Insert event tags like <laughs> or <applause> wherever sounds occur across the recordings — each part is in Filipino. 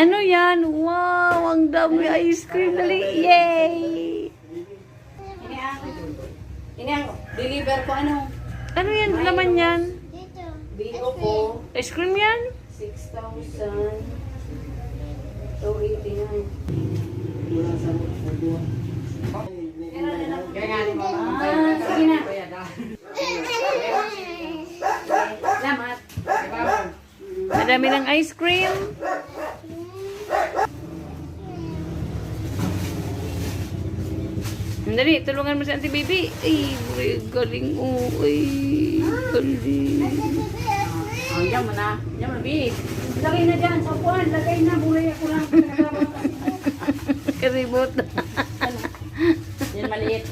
Ano yan? Wow, ang dami ice cream. Dali, yay! Ini ang, ini ang deliver ko ano? Ano yan? Laman yan? Bigo ko, Ice cream yan? 6,000. 289. Madami ng ice cream. Dali, tulungan mo si Auntie Baby. Ay, galing. Oh, ay, galing. Oh, yan mo na. Yan mo na. Lagay na dyan sa upuan. Lagay na. Buhay ako lang. Karibot. Yan maliit.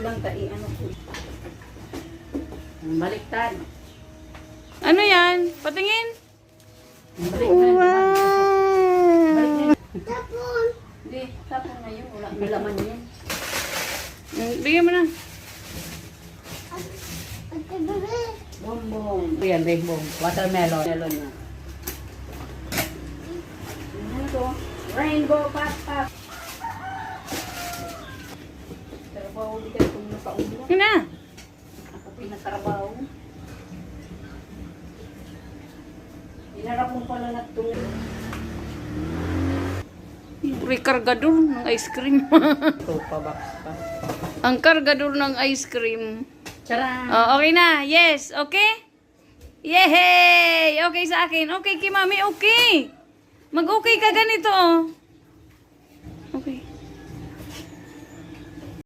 Lang tai, ano ko. Baliktad. Patingin. Na. Wow! Hindi, tapon na yun. Wala may laman yun. Bigyan mo na. Bonbon. Yan, rainbow. Watermelon. Melon na. Ano to? Rainbow pop pop. Trabaho di ka kung napaulo. Yun na. Ako pinatrabaho. Inarap mo pala na. Rekargador ng ice cream. <laughs> Ito pa box pa. Ang kargador ng ice cream. Tara! Oh, okay na. Yes. Okay? Yay! Okay sa akin. Okay kay mami. Okay. Mag-okay ka ganito, oh.